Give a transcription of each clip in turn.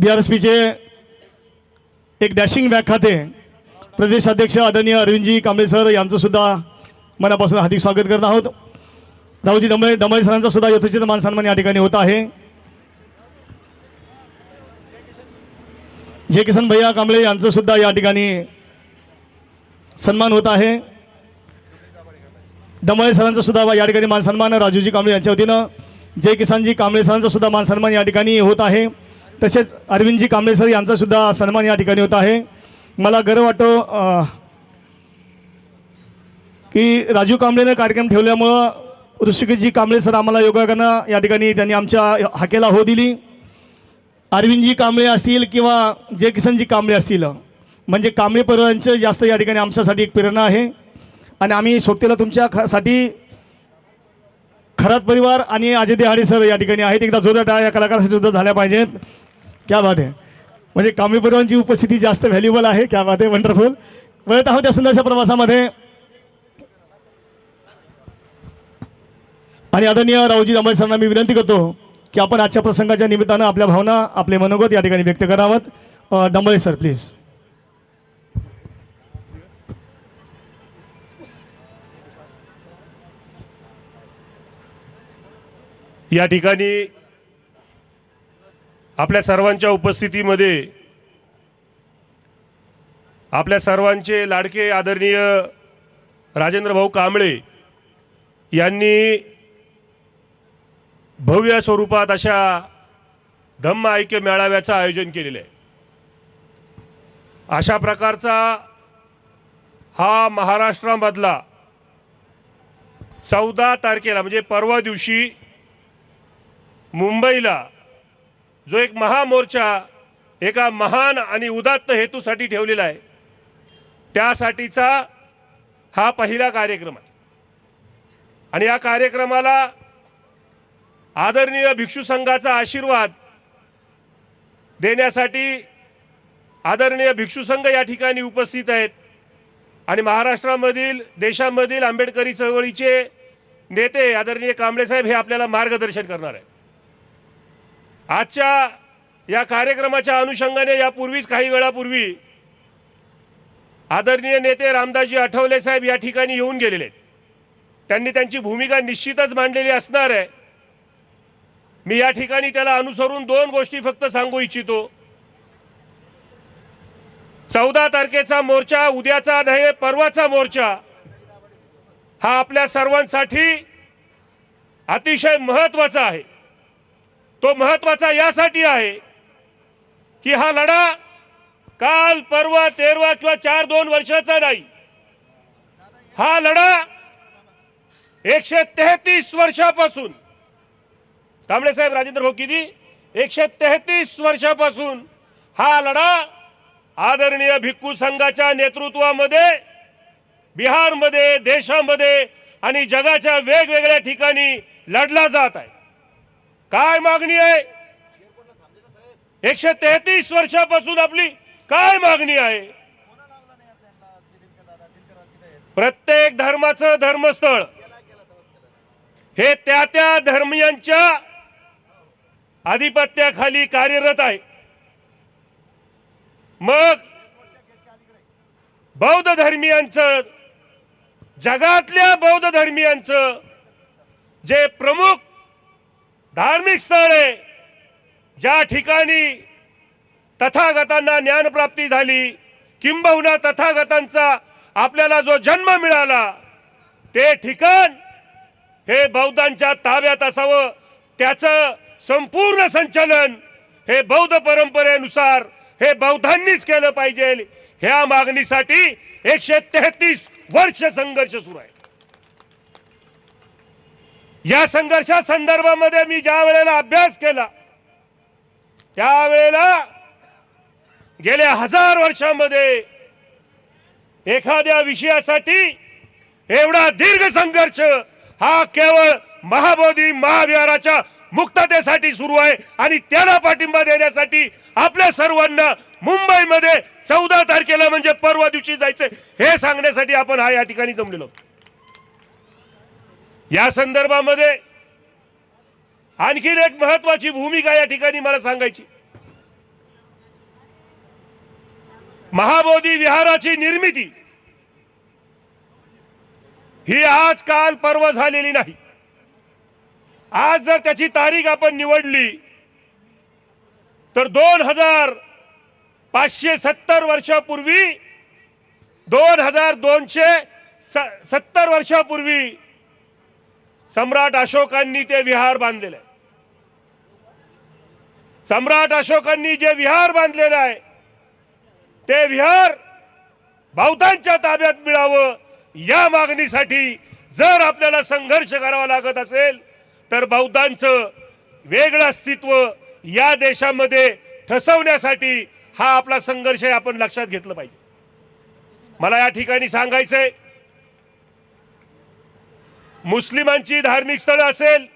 बीआरएसपीचे R S पीचे एक dashing व्याख्याते प्रदेश अध्यक्ष आदरणीय अरविंदजी कांबळे सर यांचं सुद्धा मनापासून हार्दिक स्वागत करत आहोत. राहुजी डंबळे डंबळे सरांचा सुद्धा यथोचित मान सन्मान या ठिकाणी होत आहे. जे किसन भैया कांबळे यांचं सुद्धा या ठिकाणी सन्मान होत आहे. डंबळे सरांचा सुद्धा या ठिकाणी मान सन्मान राजूजी कांबळे यांच्या वतीनं. जय किसानजी कांबळे सरांचा सुद्धा मान सन्मान या ठिकाणी होत आहे. तसेच अरविंदजी कांबळे सर यांचा सुद्धा सन्मान या ठिकाणी होत आहे. मला गर्व वाटतो की राजू कांबळेनं कार्यक्रम ठेवल्यामुळं ऋषिकेशजी कांबळे सर आम्हाला योगायोगानं या ठिकाणी त्यांनी आमच्या हाकेला हो दिली. अरविंदजी कांबळे असतील किंवा जय किसनजी कांबळे असतील म्हणजे कांबळे परिवारांचं जास्त या ठिकाणी आमच्यासाठी एक प्रेरणा आहे. आणि आम्ही सोबतीला तुमच्या ख साठी खरात परिवार आणि अजय देहाडे सर या ठिकाणी आहेत. एकदा जोरदार या कलाकारासाठी सुद्धा झाल्या पाहिजेत. क्या बात आहे म्हणजे कांबळे उपस्थिती जास्त व्हॅल्युबल आहे. क्या बात आहे वंडरफुल वळत आहोत या सुंदरशा प्रवासामध्ये. आणि आदरणीय रावजी रामळे सरांना मी विनंती करतो की आपण आजच्या प्रसंगाच्या निमित्तानं आपल्या भावना आपले मनोगत या ठिकाणी व्यक्त करावत अ, डंबळे सर प्लीज या ठिकाणी आपल्या सर्वांच्या उपस्थितीमध्ये आपल्या सर्वांचे लाडके आदरणीय राजेंद्र भाऊ कांबळे यांनी भव्य स्वरूपात अशा धम्म ऐक्य मेळाव्याचं आयोजन केलेलं आहे. अशा प्रकारचा हा महाराष्ट्रामधला चौदा तारखेला म्हणजे परवा दिवशी मुंबईला जो एक महामोर्चा एका महान आणि उदात्त हेतूसाठी ठेवलेला आहे त्यासाठीचा हा पहिला कार्यक्रम आहे. आणि या कार्यक्रमाला आदरणीय भिक्षू संघाचा आशीर्वाद देण्यासाठी आदरणीय भिक्षू संघ या ठिकाणी उपस्थित आहेत. आणि महाराष्ट्रामधील देशामधील आंबेडकरी चळवळीचे नेते आदरणीय कांबळेसाहेब हे आपल्याला मार्गदर्शन करणार आहेत. आजच्या या कार्यक्रमाच्या अनुषंगाने यापूर्वीच काही वेळापूर्वी आदरणीय नेते रामदासजी आठवले साहेब या ठिकाणी येऊन गेलेले आहेत. त्यांनी त्यांची भूमिका निश्चितच मांडलेली असणार आहे. मी या ठिकाणी त्याला अनुसरून दोन गोष्टी फक्त सांगू इच्छितो. चौदा तारखेचा मोर्चा उद्याचा नाही परवाचा मोर्चा हा आपल्या सर्वांसाठी अतिशय महत्त्वाचा आहे. तो महत्त्वाचा यासाठी आहे की हा लढा काल परवा तेरवा किंवा चार दोन वर्षाचा नाही. हा लढा एकशे तेहतीस वर्षापासून कांबळे साहेब राजेंद्र भाऊ किती एकशे तेहतीस वर्षापासून हा लढा आदरणीय भिक्खू संघाच्या नेतृत्वामध्ये बिहारमध्ये देशामध्ये आणि जगाच्या वेगवेगळ्या ठिकाणी लढला जात आहे. काय मागणी आहे? एकशे तेहतीस वर्षापासून आपली काय मागणी आहे? प्रत्येक धर्माचं धर्मस्थळ. हे त्या त्या धर्मियांच्या आधिपत्याखाली कार्यरत आहे. मग बौद्ध धर्मियांचं जगातल्या बौद्ध धर्मियांचं जे प्रमुख धार्मिक स्थळ आहे ज्या ठिकाणी तथागतांना ज्ञानप्राप्ती झाली किंबहुना तथागतांचा आपल्याला जो जन्म मिळाला ते ठिकाण हे बौद्धांच्या ताब्यात असावं. त्याचं संपूर्ण संचलन हे बौद्ध परंपरेनुसार हे बौद्धांनीच केलं पाहिजे. ह्या मागणीसाठी एकशे तेहतीस वर्ष संघर्ष सुरू आहे. या संघर्षा संदर्भामध्ये मी ज्या वेळेला अभ्यास केला त्यावेळेला गेल्या हजार वर्षामध्ये एखाद्या विषयासाठी एवढा दीर्घ संघर्ष हा केवळ महाबोधी महाविहाराच्या मुक्ततेसाठी सुरू आहे आणि त्याला पाठिंबा देण्यासाठी आपल्या सर्वांना मुंबईमध्ये चौदा तारखेला म्हणजे परवा दिवशी जायचं हे सांगण्यासाठी आपण हा या ठिकाणी जमलेलो या संदर्भामध्ये आणखीन एक महत्वाची भूमिका या ठिकाणी मला सांगायची. महाबोधी विहाराची निर्मिती ही आज काल पर्व झालेली नाही. आज जर त्याची तारीख आपण निवडली तर दोन हजार पाचशे सत्तर वर्षापूर्वी दोन हजार दोनशे स- सत्तर वर्षापूर्वी सम्राट अशोकांनी ते विहार बांधलेलं आहे. सम्राट अशोकांनी जे विहार बांधलेलं आहे ते विहार भावतांच्या ताब्यात मिळावं या मागणीसाठी जर आपल्याला संघर्ष करावा लागत असेल तर बौद्धांचं वेगळं अस्तित्व या देशामध्ये ठसवण्यासाठी हा आपला संघर्ष आपण लक्षात घेतलं पाहिजे. मला या ठिकाणी सांगायचंय मुस्लिमांची धार्मिक स्थळं असेल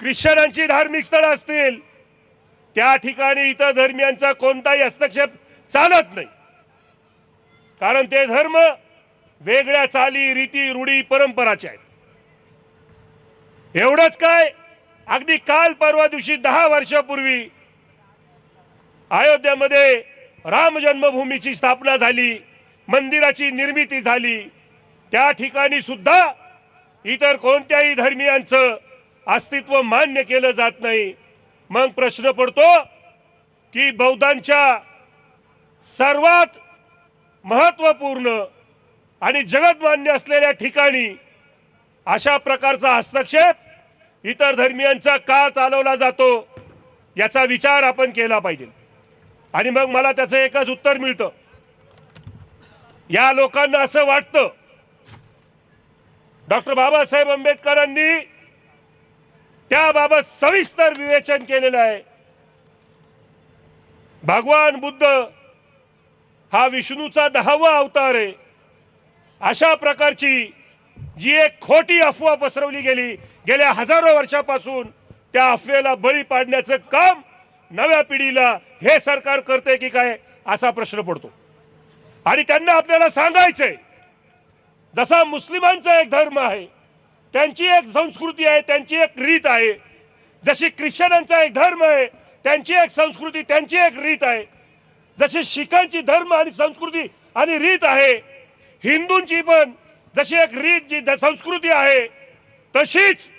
ख्रिश्चनांची धार्मिक स्थळं असतील त्या ठिकाणी इतर धर्मियांचा कोणताही हस्तक्षेप चालत नाही. कारण ते धर्म वेगळ्या चाली रीती रूढी परंपराचे आहेत. एवढंच काय अगदी काल परवा दिवशी दहा वर्षापूर्वी अयोध्येमध्ये राम जन्मभूमीची स्थापना झाली मंदिराची निर्मिती झाली त्या ठिकाणी सुद्धा इतर कोणत्याही धर्मियांचं अस्तित्व मान्य केलं जात नाही. मग प्रश्न पडतो की बौद्धांच्या सर्वात महत्त्वपूर्ण आणि जगतमान्य असलेल्या ठिकाणी अशा प्रकारचा हस्तक्षेप इतर धर्मियांचा का चालवला जातो याचा विचार आपण केला पाहिजे. आणि मग मला त्याचं एकच उत्तर मिळतं. या लोकांना असं वाटतं डॉक्टर बाबासाहेब आंबेडकरांनी त्याबाबत सविस्तर विवेचन केलेलं आहे. भगवान बुद्ध हा विष्णूचा दहावा अवतार आहे. अशा प्रकारची जी एक खोटी अफवा पसरवली गेली गेल्या हजारो वर्षापासून त्या अफवेला बळी पाडण्याचं काम नव्या पिढीला हे सरकार करते की काय असा प्रश्न पडतो. आणि त्यांना आपल्याला सांगायचंय जसा मुस्लिमांचा एक धर्म आहे त्यांची एक संस्कृती आहे त्यांची एक रीत आहे. जशी ख्रिश्चनांचा एक धर्म आहे त्यांची एक संस्कृती त्यांची एक रीत आहे. जशी शिखांची धर्म आणि संस्कृती आणि रीत आहे हिंदूंची पण जशी एक रीत जी संस्कृती आहे तशीच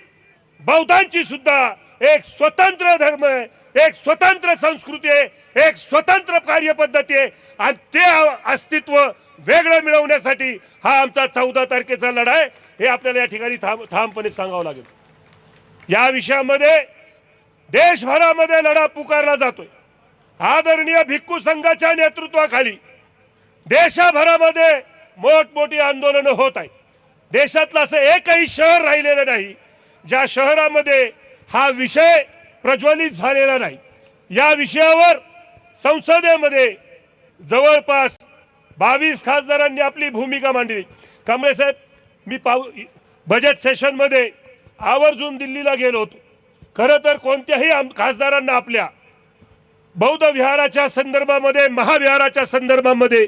बौद्धांची सुद्धा एक स्वतंत्र धर्म आहे. एक स्वतंत्र संस्कृती आहे एक स्वतंत्र कार्यपद्धती आहे आणि ते अस्तित्व वेगळं मिळवण्यासाठी हा आमचा चौदा तारखेचा लढा आहे. हे आपल्याला या ठिकाणी थांब ठामपणे सांगावं लागेल. या विषयामध्ये देशभरामध्ये लढा पुकारला जातोय. आदरणीय भिक्खू संघाच्या नेतृत्वाखाली देशभरामध्ये मोठमोठी आंदोलनं होत आहेत. देशातलं असं एकही शहर राहिलेलं नाही ज्या शहरामध्ये हा विषय प्रज्वलित झालेला नाही. या विषयावर संसदेमध्ये जवळपास बावीस खासदारांनी आपली भूमिका मांडली. कांबळे साहेब मी पाऊ बजेट सेशनमध्ये आवर्जून दिल्लीला गेलो होतो. खरं तर कोणत्याही आम- खासदारांना आपल्या बौद्ध विहाराच्या संदर्भामध्ये महाविहाराच्या संदर्भामध्ये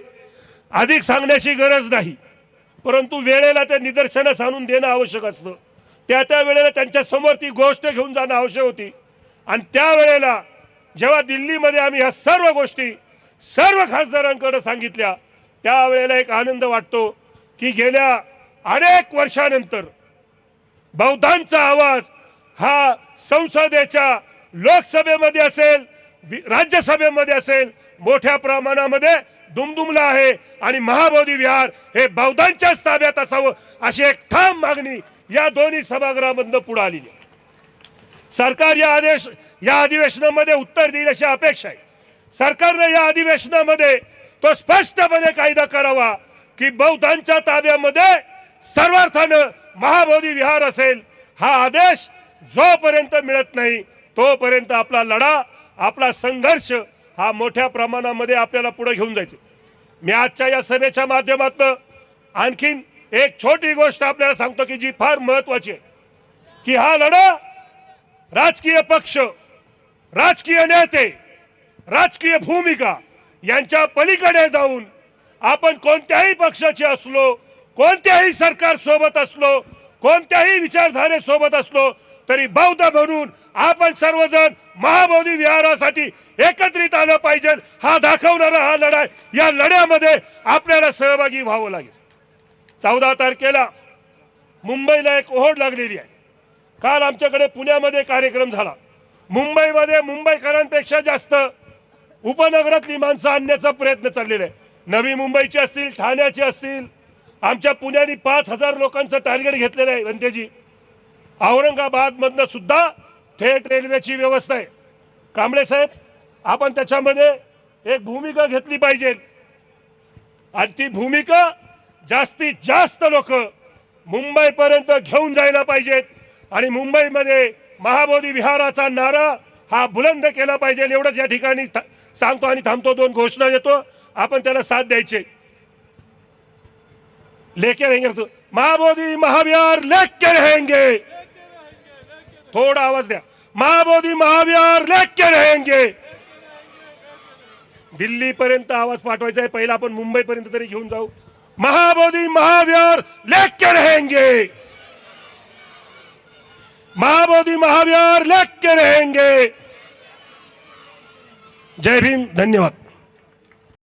अधिक सांगण्याची गरज नाही. परंतु वेळेला ते निदर्शनास आणून देणं आवश्यक असतं. त्या त्या वेळेला त्यांच्यासमोर ती गोष्ट घेऊन जाणं आवश्यक होती. आणि त्यावेळेला जेव्हा दिल्लीमध्ये आम्ही ह्या सर्व गोष्टी सर्व खासदारांकडे सांगितल्या त्यावेळेला एक आनंद वाटतो की गेल्या अनेक वर्षानंतर बौद्धांचा आवाज हा संसदेच्या लोकसभेमध्ये असेल वि- राज्यसभेमध्ये असेल मोठ्या प्रमाणामध्ये दुमदुमला आहे आणि महाबोधी विहार हे बौद्धांच्याच ताब्यात असावं अशी एक ठाम मागणी या दोन्ही सभागृहामधनं पुढे आलेली आहे. सरकार या आदेश या अधिवेशनामध्ये उत्तर देईल अशी अपेक्षा आहे. सरकारनं या अधिवेशनामध्ये तो स्पष्टपणे कायदा करावा की बौद्धांच्या ताब्यामध्ये सर्वार्थानं महाबोधी विहार असेल हा आदेश जोपर्यंत मिळत नाही तोपर्यंत आपला लढा आपला संघर्ष हा मोठ्या प्रमाणामध्ये आपल्याला पुढे घेऊन जायचे. मी आजच्या या सभेच्या माध्यमातून आणखीन एक छोटी गोष्ट आपल्याला सांगतो की जी फार महत्वाची आहे की हा लढा राजकीय पक्ष राजकीय नेते राजकीय भूमिका यांच्या पलीकडे जाऊन आपण कोणत्याही पक्षाचे असलो कोणत्याही सरकार सोबत असलो कोणत्याही विचारधारेसोबत असलो तरी बौद्ध म्हणून आपण सर्वजण महाबोधी विहारासाठी एकत्रित आलं पाहिजे. हा दाखवणारा हा लढाई या लढ्यामध्ये आपल्याला सहभागी व्हावं लागेल. चौदा तारखेला मुंबईला एक ओहोड लागलेली आहे. काल आमच्याकडे पुण्यामध्ये कार्यक्रम झाला. मुंबईमध्ये मुंबईकरांपेक्षा जास्त उपनगरातली माणसं आणण्याचा प्रयत्न चाललेला आहे नवी मुंबईची असतील ठाण्याची असतील आमच्या पुण्याने पाच हजार लोकांचं टार्गेट घेतलेलं आहे वंतेजी. औरंगाबादमधनं सुद्धा थेट रेल्वेची व्यवस्था आहे. कांबळे साहेब आपण त्याच्यामध्ये एक भूमिका घेतली पाहिजे. आणि ती भूमिका जास्तीत जास्त लोक मुंबईपर्यंत घेऊन जायला पाहिजेत. आणि मुंबईमध्ये महाबोधी विहाराचा नारा हा बुलंद केला पाहिजे एवढंच या ठिकाणी सांगतो आणि थांबतो दोन घोषणा देतो. आपण त्याला साथ द्यायचे. लेके रहेंगे तो. महाबोधी महाविहार लेके रहेंगे. थोडा आवाज द्या. महाबोधी महाविहार लेके रहेंगे. दिल्लीपर्यंत आवाज पाठवायचा आहे. पहिला आपण मुंबईपर्यंत तरी घेऊन जाऊ. महाबोधी महाविहार लेके रहेंगे. महाबोधी महाविहार लेके रहेंगे। जय भीम धन्यवाद।